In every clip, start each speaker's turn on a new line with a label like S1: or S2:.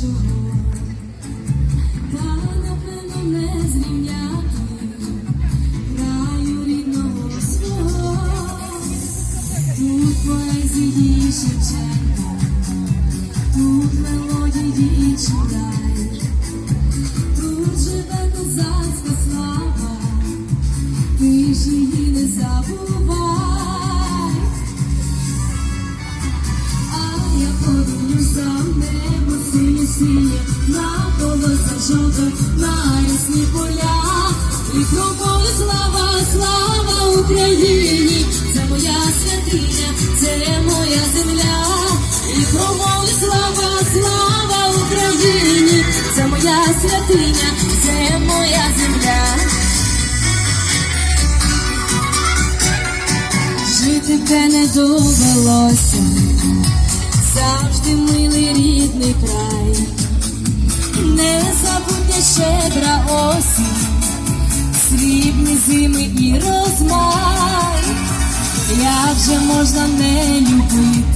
S1: та напевно не зрівняти краю рідного свого. Тут поезії Шевченка, тут мелодії тут живе козацька слава, ти ж її не забувай. А я подивлюся рясні поля. І кровою слава, слава Україні, це моя святиня, це моя земля. І кровою слава, слава Україні, це моя святиня, це моя земля. Жити те не довелося завжди милий рідний край, щедра осінь, срібні зими і розмай, як же можна не любити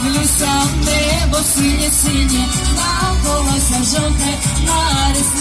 S1: я подивлюся в небо синє синє, навколося жовте, на рясні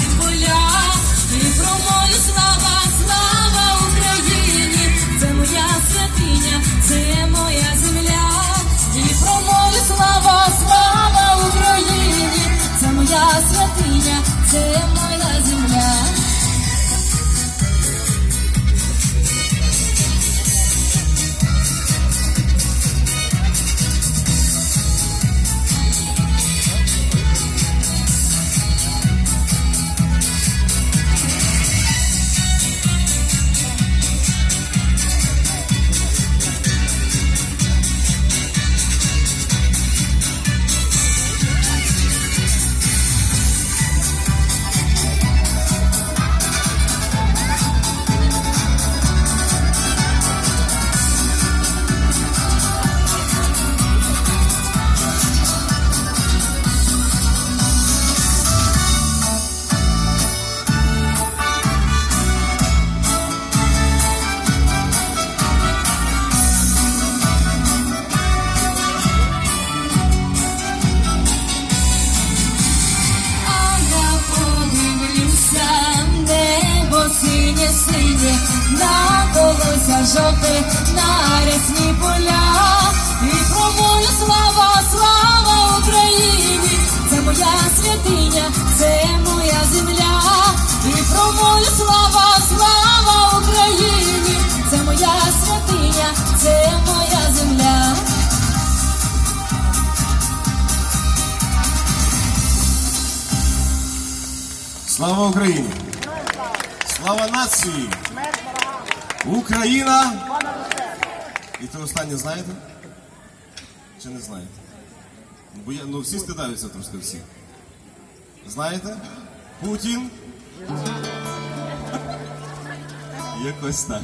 S1: синє на колося жовте, на рясні поля. І промовлю слава, слава Україні, це моя святиня, це моя земля. І промовлю слава, слава Україні, це моя святиня, це моя земля.
S2: Слава Україні! Слава нації! Україна! І те останнє знаєте? Чи не знаєте? Бо я, ну всі стидаються трошки всі. Знаєте? Путін. Якось так.